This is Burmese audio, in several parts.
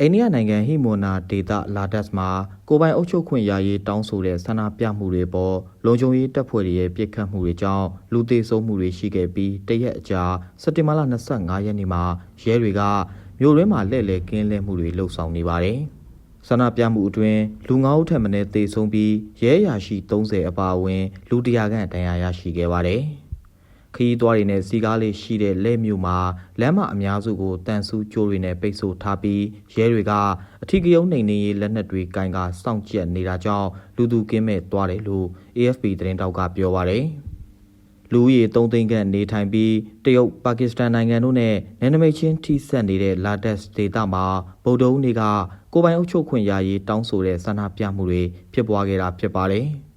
အိန္ဒိယနိုင်ငံဟီမိုနာဒေတာလာဒတ်မှာကိုယ်ပိုင်အုပ်ချုပ်ခွင့်ရရေးတောင်းဆိုတဲ့ဆန္ဒပြမှုတွေပေါ်လုံခြုံရေးတပ်ဖွဲ့တွေရဲ့ပြစ်ခတ်မှုတွေကြောင့်လူသေဆုံးမှုတွေရှိခဲ့ပြီးတရက်အကြာစက်တင်ဘာလ25ရက်နေ့မှာရဲတွေကမြို့ရင်းမှာလှည့်လည်ကင်းလဲမှုတွေလှုပ်ဆောင်နေပါတယ်။ဆန္ဒပြမှုအတွင်းလူ9ဦးထက်မနည်းသေဆုံးပြီးရဲအရာရှိ30အပါအဝင်လူတရာခန့်ဒဏ်ရာရရှိခဲ့ပါတယ်။ ခရီးသွားတွေနဲ့စီကားလေးရှိတဲ့လဲမြို့မှာလမ်းမအများစုကိုတန်ဆူးကြိုးတွေနဲ့ပိတ်ဆို့ထားပြီးရဲတွေကအထီးကရုံးနှိမ်နင်းရေးလက်နက်တွေကင်ကစောင့်ကြပ်နေတာကြောင့်လူသူကင်းမဲ့သွားတယ်လို့ AFP သတင်းတောက်ကပြောပါရယ်လူဦးရေ3သိန်းခန့်နေထိုင်ပြီးတရုတ်ပါကစ္စတန်နိုင်ငံတို့နဲ့နယ်နိမိတ်ချင်းထိစပ်နေတဲ့လာဒက်စ်ဒေသမှာဗုဒ္ဓဦးနေ့ကကိုယ်ပိုင်အုပ်ချုပ်ခွင့်ရရေးတောင်းဆိုတဲ့ဆန္ဒပြမှုတွေဖြစ်ပွားခဲ့တာဖြစ်ပါတယ်။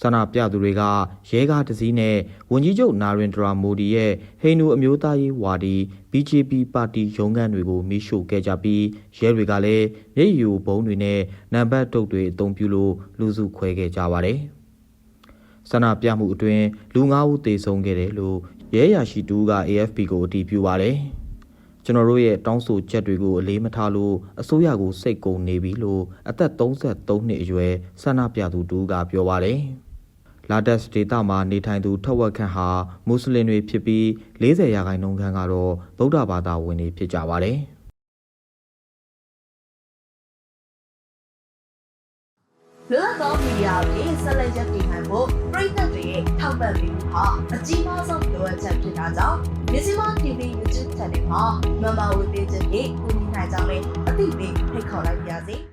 ဆန္ဒပြသူတွေကရဲကားတစ်စီးနဲ့ဝန်ကြီးချုပ်နာရင်ဒရာမိုဒီရဲ့ဟိန္ဒူအမျိုးသားရေးဝါဒီ BJP ပါတီရုံးခန်းတွေကိုမိရှို့ခဲ့ကြပြီးရဲတွေကလည်းမျက်ရည်ယိုဘုံတွေနဲ့နံပါတ်တုတ်တွေအုံပြုလို့လူစုခွဲခဲ့ကြပါတယ်။ဆန္ဒပြမှုအတွင်းလူ၅ဦးသေဆုံးခဲ့တယ်လို့ရဲအရာရှိတူက AFP ကိုအတည်ပြုပါတယ်။ကျွန်တော်တို့ရဲ့တောင်းဆိုချက်တွေကိုအလေးမထားလို့အစိုးရကိုစိတ်ကုန်နေပြီလို့အသက်33နှစ်အရွယ်ဆန္ဒပြသူတူကပြောပါတယ်။ လာဒက်စ်ဒေတာမှာနေထိုင်သူထက်ဝက်ခန့်ဟာမွတ်စလင်တွေဖြစ်ပြီး40ရာခိုင်နှုန်းခန့်ကတော့ဗုဒ္ဓဘာသာဝင်တွေဖြစ်ကြပါတယ်။လွတ်လပ်သောမီဒီယာတွေဆက်လက်ရပ်တည်နိုင်ဖို့ပြည်သက်တွေရဲ့ထောက်ပံ့ပေးမှုဟာအကြီးမားဆုံးလိုအပ်ချက်ဖြစ်တာကြောင့်မြစီမ TV YouTube Channel မှာမမဝေပေးချက်တွေကူညီနိုင်ကြမယ်အသိပေးဖိတ်ခေါ်လိုက်ပါရစေ။